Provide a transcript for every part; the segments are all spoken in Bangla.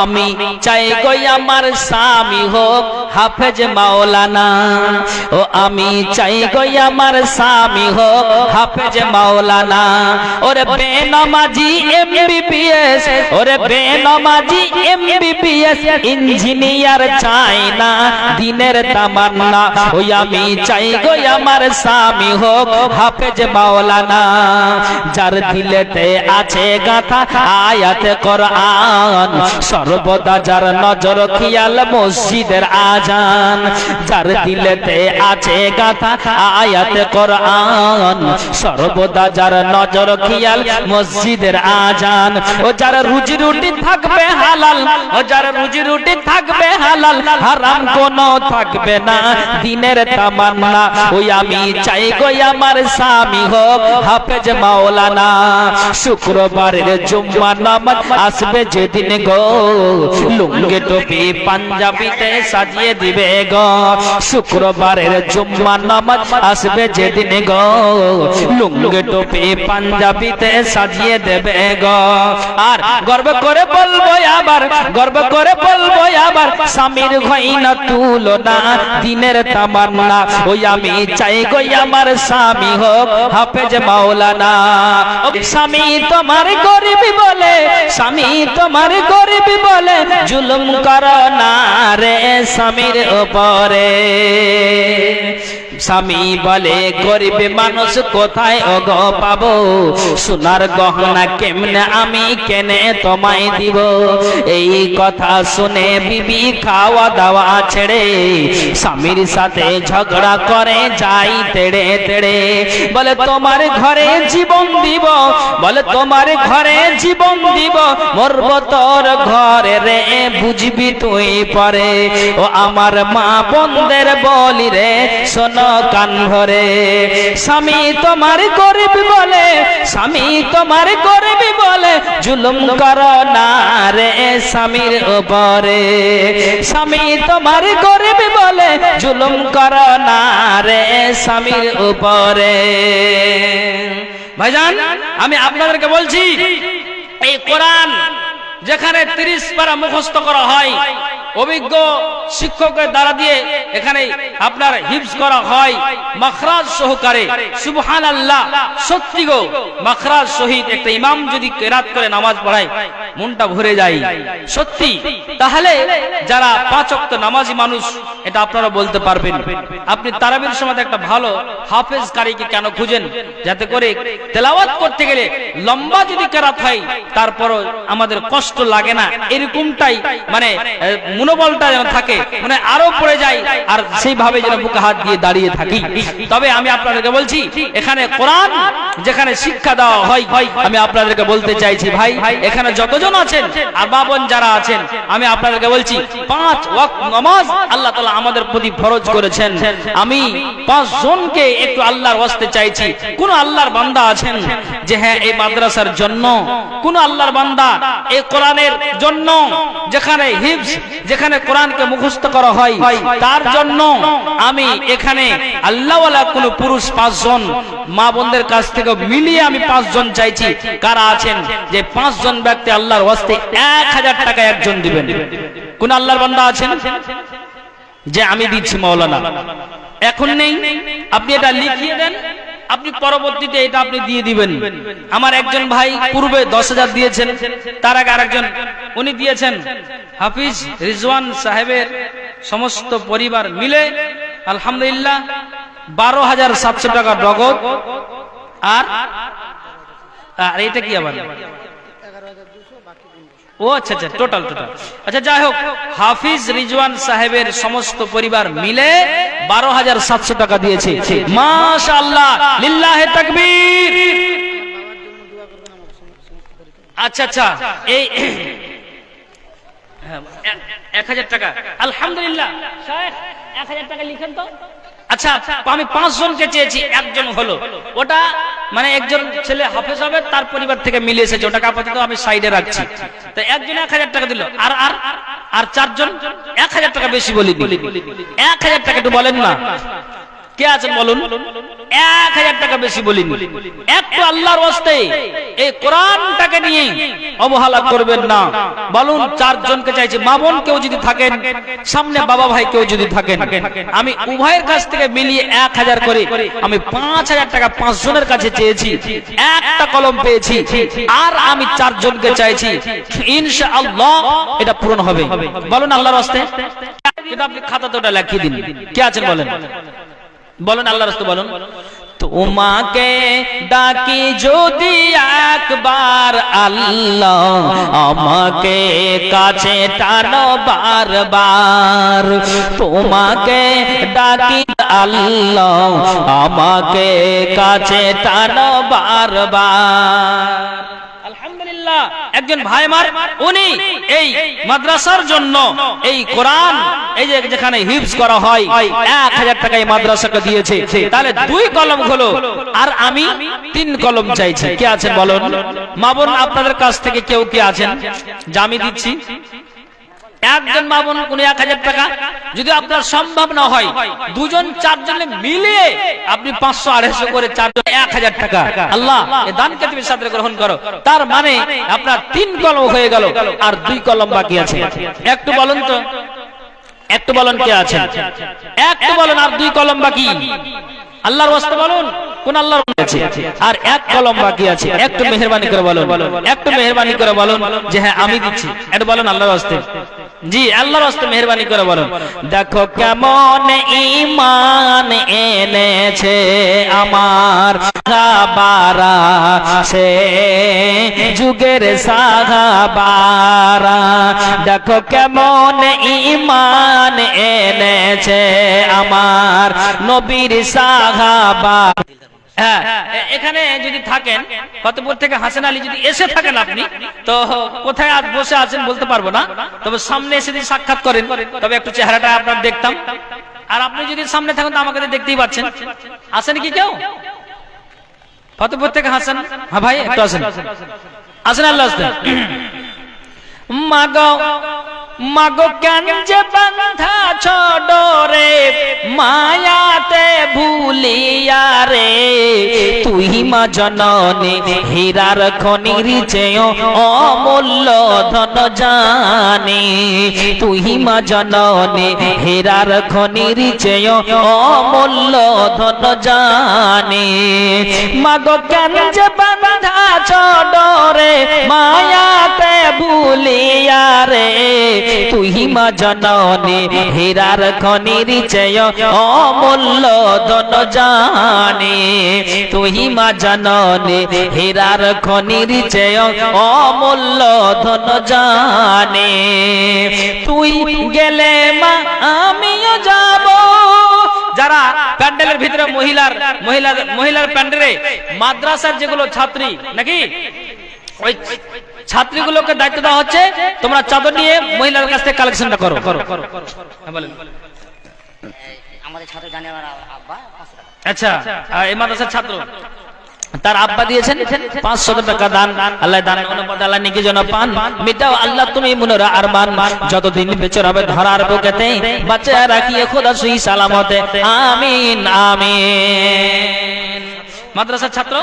আমি চাই গো আমার স্বামী হোক হাফেজ মাওলানা। ও আমি চাই গো আমার স্বামী হোক হাফেজ মাওলানা। ওরে বেনামাজি এমবিবিএস, ওরে বেনামাজি এমবিবিএস, ইঞ্জিনিয়ার চাই না, দিনের তামান্না। ওই আমি চাই গো আমার স্বামী হোক হাফেজ মাওলানা। যার দিলেতে আছে গাথা, আয়াতে কোরআন সর্বদা যার নজর খেয়াল মসজিদের আজান। যার দিলেতে আছে গাথা আয়াতে কোরআন। সর্বদা যার নজর খেয়াল মসজিদের আজান। ও যার রুজি রুটি থাকবে হালাল, ও যার রুজি রুটি থাকবে হালাল, হারাম কোনো থাকবে না। দিনের তামান্না, ওই আমি চাই গো আমার স্বামী হোক হাফেজ মাওলানা। শুক্রবারের জুম্মা নামাজ আসবে যেদিন গো লুঙ্গে টুপি পাঞ্জাবিতে সাজিয়ে দিবে গো। শুক্রবারের জুম্মা নামাজ আসবে যেদিন গো। লুঙ্গে টুপি পাঞ্জাবিতে সাজিয়ে দেবে গো। আর গর্ব করে বলব আবার, গর্ব করে বলব আবার, স্বামীর ঘইনা তুলনা দিনের তামান্না। ওই আমি চাই গো আমার স্বামী হোক, হাফেজ মাওলানা। স্বামী তোমার গরিবি বলে, স্বামী তোমার গরিবি বলে জুলুম করো না রে স্বামীর উপরে। স্বামী বলে, গরিব মানুষ কোথায় অগ পাবো? সোনার গহনা কেমনে আমি কেনে তোমায় দিব? এই কথা শুনে বিবি খাওয়া দাওয়া ছেড়ে স্বামীর সাথে ঝগড়া করে যাই তেড়ে তেড়ে। বলে, তোমার ঘরে জীবন দিব, বলে, তোমার ঘরে জীবন দিব, মরব তোর ঘরে রে, বুঝবি তুই পরে। ও আমার মা বন্ধের বলি রে, শোনো কান ভরে, স্বামী তোমার গরিব বলে, স্বামী তোমার গরিব বলে, জুলুম কর না রে স্বামীর উপরে। স্বামী তোমার গরিব বলে, জুলুম কর না রে স্বামীর উপরে। ভাইজান, আমি আপনাদেরকে বলছি, এই কোরআন যেখানে তিরিশ পারা মুখস্থ করা হয় অভিজ্ঞ শিক্ষকের দ্বারা দিয়ে এখানে আপনার হিপস করা হয়। মখরাজ সহকারে সুবহান আল্লাহ সত্যি গো, মখরাজ শহীদ একটা ইমাম যদি কেরাত করে নামাজ পড়ায়, মনটা ভরে যায়। সত্যি, তাহলে যারা পাঁচ নামাজি মানুষ, এটা আপনারা বলতে পারবেন। আপনি তারাবির সময় একটা ভালো হাফেজ কারিকে কেন খুঁজেন? যাতে করে তেলাওয়াত করতে গেলে লম্বা যদি কেরাত হয়, তারপরও আমাদের কষ্ট লাগে না। এরকমটাই মানে মনোবলটা যেন থাকে মানে আরও পড়ে যায়, আর সেইভাবে যেন বুকে হাত দিয়ে দাঁড়িয়ে থাকি। তবে আমি আপনাদেরকে বলছি, এখানে কোরআন যেখানে শিক্ষা দেওয়া হয়, আমি আপনাদেরকে বলতে চাইছি, ভাই, এখানে যতজন আছেন, আর বাবন যারা আছেন, আমি আপনাদেরকে বলছি, পাঁচ ওয়াক্ত নামাজ আল্লাহ তাআলা আমাদের প্রতি ফরজ করেছেন। আমি পাঁচ জনকে একটু আল্লাহর ওয়াস্তে চাইছি। কোন আল্লাহর বান্দা আছেন যে হ্যাঁ এই মাদ্রাসার জন্য? কোন আল্লাহর বান্দা এই কোরআনের জন্য? যেখানে হিফজ যেখানে কোরআনকে মুখস্থ করা হয় তার জন্য আমি এখানে আল্লাহওয়ালা কোন পুরুষ পাঁচজন মা বোনদের কাছ থেকে মিলিয়ে আমি পাঁচজন চাইছি। কারা আছেন? যে পাঁচজন ব্যক্তি আল্লাহর হস্তে এক হাজার টাকা একজন দিবেন। কোন আল্লাহর বান্দা আছেন? যে আমি দিচ্ছি মাওলানা। এখন নেই। আপনি এটা লিখিয়ে দেন। আপনি পরবর্তীতে এটা আপনি দিয়ে দিবেন। আমার একজন ভাই পূর্বে দশ হাজার দিয়েছেন, তার আগে আরেকজন, উনি দিয়েছেন। হাফিজ রিজওয়ান সাহেবের সমস্ত পরিবার মিলে আলহামদুলিল্লাহ বারো হাজার সাতশো টাকা নগদ। আর এটা কি আবার? ও আচ্ছা আচ্ছা টোটাল টোটাল আচ্ছা যাই হোক হাফিজ রিজওয়ান সাহেবের সমস্ত পরিবার মিলে বারো হাজার সাতশো টাকা দিয়েছে। মাশাআল্লাহ লিল্লাহে তাকবীর। আচ্ছা আচ্ছা এই হ্যাঁ, এক- এক হাজার টাকা। আলহামদুলিল্লাহ। এক হাজার টাকা লিখেন তো। আচ্ছা আমি পাঁচ জনকে চেয়েছি, একজন হলো। ওটা মানে একজন ছেলে হাফেজ হবে, তার পরিবার থেকে মিলে এসেছে, ওটাকে আপাতত আমি সাইডে রাখছি। তো একজন এক হাজার টাকা দিল, আর আর আর চারজন এক হাজার টাকা বেশি বলি এক হাজার টাকা একটু বলেন না। কে আছেন বলুন? এক হাজার টাকা বেশি বলিনি। একটু আল্লাহর হস্তে এই কোরআনটাকে নিয়ে অবহেলা করবেন না। বলুন, চারজনকে চাইছি, মা বোন কেউ যদি থাকেন, সামনে বাবা ভাই কেউ যদি থাকেন, আমি উভয়ের কাছ থেকে মিলিয়ে এক হাজার করে, আমি পাঁচ হাজার টাকা পাঁচ জনের কাছে চেয়েছি, একটা কলম পেয়েছি, আর আমি চারজনকে চাইছি ইনশা আল্লাহ এটা পূরণ হবে। বলুন আল্লাহর হস্তে কিন্তু আপনি খাতাতে ওটা লিখিয়ে দিন। কে আছেন বলেন? বলেন, আল্লাহ রাস্তে বলুন। তোমাকে ডাকি যদি একবার আল্লাহ আমাকে কাছে টানো বারবার। তোমাকে ডাকি আল্লাহ আমাকে কাছে টানো বারবার। একজন ভাই মার উনি এই মাদ্রাসার জন্য এই কোরআন, এই যে যেখানে হিপস করা হয়, এক হাজার টাকা এই মাদ্রাসাকে দিয়েছে। তাহলে দুই কলম হলো, আর আমি তিন কলম চাইছি। কে আছেন বলুন? মা বোন, আপনাদের কাছ থেকে কেউ কে আছেন? জামি দিচ্ছি। একজন মা বোন কোন এক হাজার টাকা যদি আপনার সম্ভব না হয়, দুজন, চারজনে মিলিয়ে আপনি পাঁচশো, আড়াইশো করে চারজন, এক হাজার টাকা। আল্লাহ দানকে তুমি সাথে গ্রহণ করো। তার মানে আপনার তিন কলম হয়ে গেল আর দুই কলম বাকি আছে। একটু বলুন তো, একটু বলুন কে আছে একটু বলুন আর দুই কলম বাকি। আল্লাহর ওয়াস্তে বলুন। কোন আল্লাহর আছে? আর এক কলম বাকি আছে। একটু মেহেরবানি করে বলুন। একটু মেহেরবানি করে বলুন যে হ্যাঁ আমি দিচ্ছি। একটু বলুন আল্লাহর ওয়াস্তে জি, আল্লাহর ওয়াস্তে মেহেরবানি করে বলুন। দেখো কেমন ঈমান এনেছে আমার সাহাবারা। সে যুগের সাহাবারা। দেখো কেমন ঈমান এনেছে আমার নবীর সাহাবা। হ্যাঁ এখানে যদি থাকেন ফতেপুর থেকে হাসান আলী যদি এসে থাকেন আপনি, তো কোথায় আজ বসে আছেন বলতে পারব না, তবে সামনে এসে যদি সাক্ষাৎ করেন, তবে একটু চেহারাটা আপনার দেখতাম। আর আপনি যদি সামনে থাকেন, তো আমাকে দেখতেই পাচ্ছেন। আসেন কি কেউ? ফতেপুর থেকে হাসান? হ্যাঁ ভাই, একটু আসেন। আসেন আল্লাহ আসতে মাগো কেন যে বান্ধা ছড়রে? মায়াতে ভুলিয়া রে। তুই মা জননী, হীরার খনির চেয় অমূল্য ধন জানি। তুই মা জননী, হীরার খনির চেয় অমূল্য ধন জানি। মাগো কেন যে বান্ধা ছড়রে? মায়াতে ভুলিয়া রে। তুই মা জননী, হীরার খনির চেয় অমূল্য ধন জানি। তুই মা জননী, হীরার খনির চেয় অমূল্য ধন জানি। তুই গেলে মা, আমিও যাব। যারা প্যান্ডেলের ভিতরে মহিলার মহিলার মহিলার প্যান্ডেলে মাদ্রাসার যেগুলো ছাত্রী, নাকি? ওই ছাত্রীগুলোকে দায়িত্ব দেওয়া হচ্ছে তোমরা চাদর নিয়ে মহিলার কাছ থেকে কালেকশনটা করো। হ্যাঁ, বলেন। আমাদের ছাত্র জানে আমার আব্বা আচ্ছা এই মাদ্রাসার ছাত্র তার আব্বা দিয়েছেন পাঁচশত টাকা দান। আল্লাহ দান অনুপাত আল্লাহ নিকে যেন পান। মিটাও আল্লাহ তুমি মুনরা আরমান। যতদিন বেঁচে রবে ধরার বুকেতে বাচ্চা রাখিয়ে খোদা সুই সালামতে। আমিন আমিন। মাদ্রাসার ছাত্র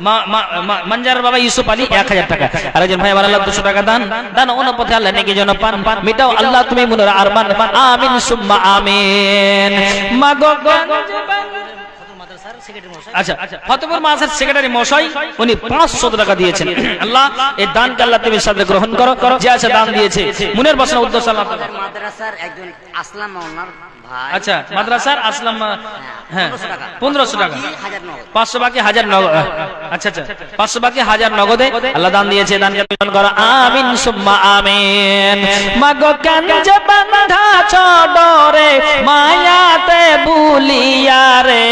মা- মা- মা- মঞ্জার বাবা ইউসুফ আলী এক হাজার টাকা। আর একজন ভাই আমার আল্লাহ দুশো টাকা দান। দান অনুপথে আল্লাহ নেকি যেন পান। পান মিটাও আল্লাহ তুমি মুনরা আরমান। আমিন সুম্মা আমিন। মাগো আচ্ছা ফতেপুর মাসার সেক্রেটারি মশাই উনি পাঁচশো টাকা দিয়েছেন। আল্লাহ এই দানকে আল্লাহ তুমি সাথে গ্রহণ করো। যে আছে দান দিয়েছে। মুনের বসনা উদ্দেশ্য আল্লাহ। মাদ্রাসার একজন আসলাম ওনার ভাই। আচ্ছা মাদ্রাসার আসলাম হ্যাঁ 1500 টাকা। পনেরোশো টাকা। কি হাজার নগদ। পাঁচশো বাকি হাজার নগদ আচ্ছা আচ্ছা পাঁচশো বাকি হাজার নগদে আল্লাহ দান দিয়েছে দানকে গ্রহণ করো। আমিন সুম্মা আমিন। মাগো কেন যে বান্ধা ছড়রে মায়াতে ভুলিয়া রে।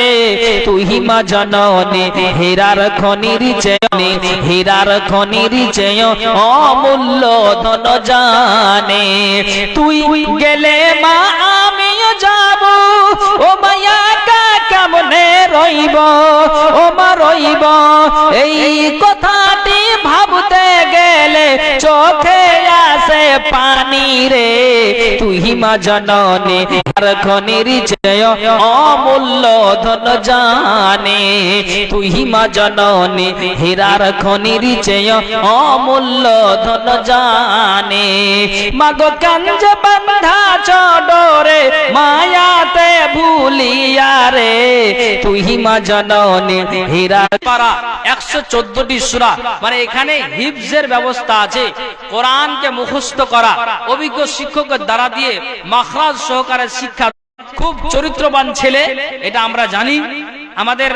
তুই মা জননী হীরার খনির চেয়নি হীরার খনির চেয় অমূল্য ধন জানে। ও মা রইব এই কথাটি ভাবতে গেলে চোখে আসে পানি রে, তুই মা জননী, আর হীরার খনির অমূল্য ধন জানে। তুই মা জননী, হীরার খনির চেয় অমূল্য ধন জানে। মাগো কাঞ্জ বান্ধা চডরে, মায়াতে ভুলিয়া রে। তুই মা জননী হীরা পারা একশো চোদ্দটি সুরা। মানে এখানে হিফজের ব্যবস্থা আছে, কোরআনকে মুখস্থ করা। অভিজ্ঞ শিক্ষকের দ্বারা দিয়ে মাখরাজ সহকারে শিক্ষা খুব চরিত্রবান ছেলে, এটা আমরা জানি। আমাদের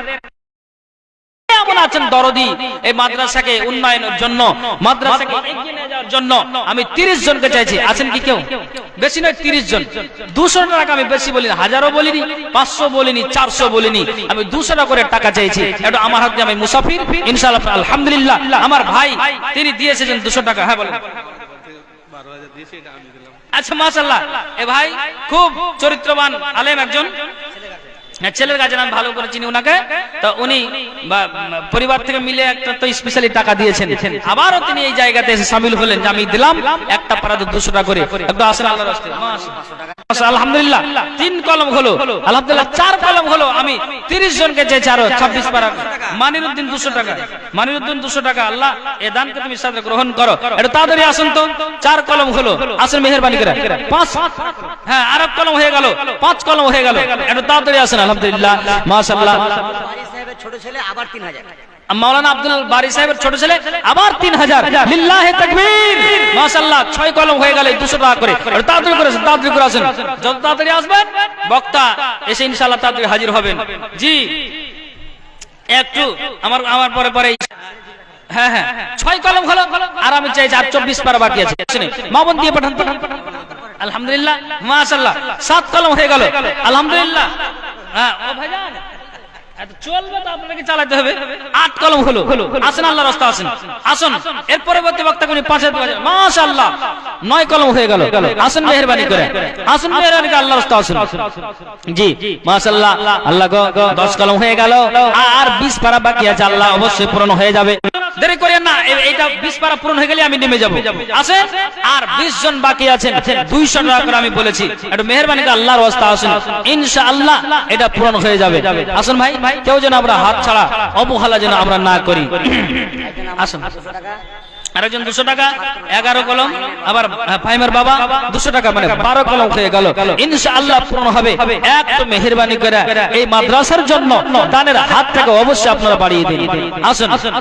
পাঁচশো বলিনি, চারশো বলিনি। আমি দুশো করে টাকা আমার মুসাফির। আমার ভাই, তিনি দিয়ে এসেছেন দুশো টাকা। হ্যাঁ বলেন। আচ্ছা মাশাল্লাহ এ ভাই খুব চরিত্রবান আলেম একজন। ছেলের কাছে আমি ভালো করে চিনি ওনাকে তো উনি পরিবার থেকে মিলে একটা তো স্পেশালি টাকা দিয়েছেন। আবারও তিনি এই জায়গাতে এসে সামিল হলেন যে আমি দিলাম, একটা দুশো টাকা করে। একটু আলহামদুলিল্লাহ। তিন কলম হলো। আলহামদুলিল্লাহ, চার কলম হলো। আমি তিরিশ জনকে চেয়েছি আরও ছাব্বিশ দুশো টাকা। দুশো টাকা, আল্লাহ, এ দানকে তুমি সাথে গ্রহণ করো। একটু তাড়াতাড়ি আসুন তো। চার কলম হলো। আসেন মেহরবানি করে পাঁচ হ্যাঁ আর কলম হয়ে গেল। পাঁচ কলম হয়ে গেল। একটু তাড়াতাড়ি আসেন আলহামদুলিল্লাহ মাশাআল্লাহ। ছোট ছেলে আবার তিন হাজার। মাওলানা আব্দুল বারি সাহেবের ছোট ছেলে আবার তিন হাজার। লিল্লাহে তাকবীর। মাশাআল্লাহ ছয় কলম হয়ে গেল দুশো টাকা করে। তাড়াতাড়ি করে আসেন তাড়াতাড়ি করে আসেন। যত তাড়াতাড়ি আসবেন বক্তা এসে ইনশাআল্লাহ তাড়াতাড়ি হাজির হবেন। জি। একটু আমার আমার পরে পরে হ্যাঁ হ্যাঁ। ছয় কলম হলো আর আমি চাই আর চব্বিশ পারা বাকি আছে। মামন দিয়ে পাঠান পাঠান পাঠান। আলহামদুলিল্লাহ মাশাআল্লাহ সাত কলম হয়ে গেল। আলহামদুলিল্লাহ। হ্যাঁ আল্লাহ নয় কলম হয়ে গেল। আসুন মেহেরবানি করে। আল্লাহ রাস্তা জি আল্লাহ দশ কলম হয়ে গেল। আর বিশ পারা বাকি আছে, আল্লাহ অবশ্যই পূরণ হয়ে যাবে। দেরি করেন না এ- এইটা বিশ পারা পূরণ হয়ে গেলে আমি নেমে যাব। আসেন আর বিশ জন বাকি আছেন দুইশো টাকা করে আমি বলেছি। একটু মেহরবানি করে আল্লাহর রাস্তা আসুন। ইনশাআল্লাহ এটা পূরণ হয়ে যাবে। আসুন ভাই কেউ যেন আমরা হাত ছাড়া অবহেলা যেন আমরা না করি। আসুন। আরেকজন দুশো টাকা এগারো কলম আবার ফাইমের বাবা দুশো টাকা মানে বারো কলম হয়ে গেল। ইনশাআল্লাহ পূরণ হবে। এক তো মেহরবানি করে এই মাদ্রাসার জন্য দানের হাত থেকে অবশ্যই আপনারা বাড়িয়ে দিন। আসুন।